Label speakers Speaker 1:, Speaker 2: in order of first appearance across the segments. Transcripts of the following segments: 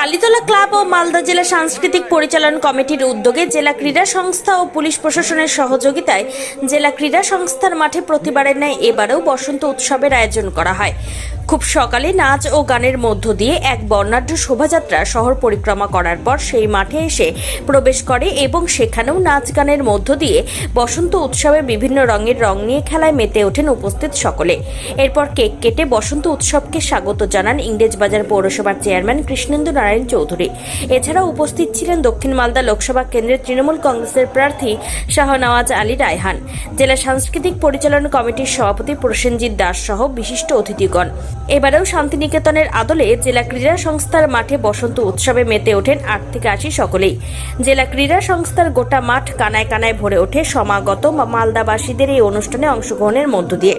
Speaker 1: Kalitala club ও মালদা জেলা সাংস্কৃতিক পরিচালন কমিটির উদ্যোগে জেলা ক্রীড়া সংস্থা ও পুলিশ প্রশাসনের সহযোগিতায় জেলা ক্রীড়া সংস্থার মাঠে প্রতিবারের ন্যায় এবারেও বসন্ত উৎসবের আয়োজন করা হয়। খুব সকালে নাচ ও গানের মধ্য দিয়ে এক বর্ণাঢ্য শোভাযাত্রা শহর পরিক্রমা করার পর সেই মাঠে এসে প্রবেশ করে এবং সেখানেও নাচ গানের মধ্য দিয়ে বসন্ত উৎসবে বিভিন্ন রঙের রং নিয়ে খেলায় মেতে ওঠেন উপস্থিত সকলে। এরপর কেক কেটে বসন্ত উৎসবকে স্বাগত জানান ইংরেজবাজার পৌরসভার চেয়ারম্যান কৃষ্ণেন্দু নারায়ণ। চৌধুরী। এছাড়াও উপস্থিত ছিলেন দক্ষিণ মালদা লোকসভা কেন্দ্রের তৃণমূল কংগ্রেসের প্রার্থী শাহনওয়াজ আলী রায়হান, জেলা সাংস্কৃতিক পরিচালনা কমিটির সভাপতি প্রসেনজিৎ দাস সহ বিশিষ্ট অতিথিগণ। এবারেও শান্তিনিকেতনের আদলে জেলা ক্রীড়া সংস্থার মাঠে বসন্ত উৎসবে মেতে ওঠেন আট থেকে আশি সকলেই। জেলা ক্রীড়া সংস্থার গোটা মাঠ কানায় কানায় ভরে ওঠে সমাগত মালদাবাসীদের এই অনুষ্ঠানে অংশগ্রহণের মধ্য দিয়ে।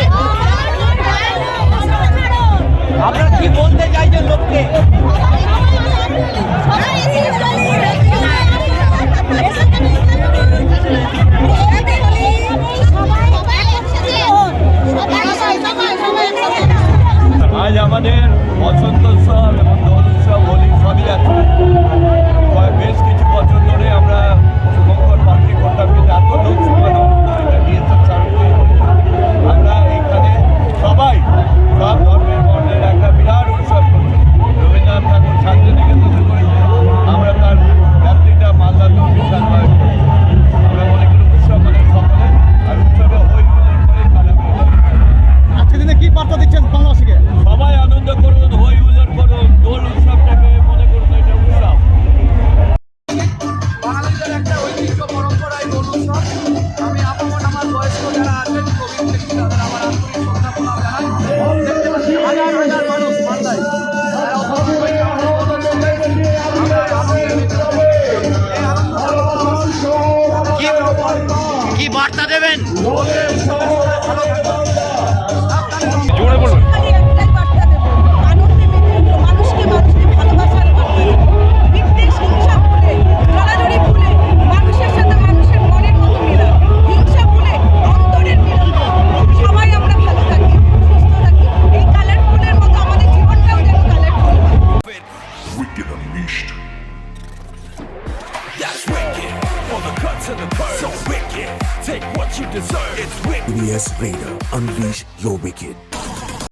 Speaker 2: বলতে চাইছেন লোককে।
Speaker 3: আজ আমাদের বসন্ত উৎসব এবং দোল উৎসব, হোলি সবই আছে। বেশ কিছু
Speaker 2: বার্তা দেবেন।
Speaker 4: All the curves. So wicked. Take what you deserve. It's wicked.
Speaker 5: EBS Radar. Unleash your wicked.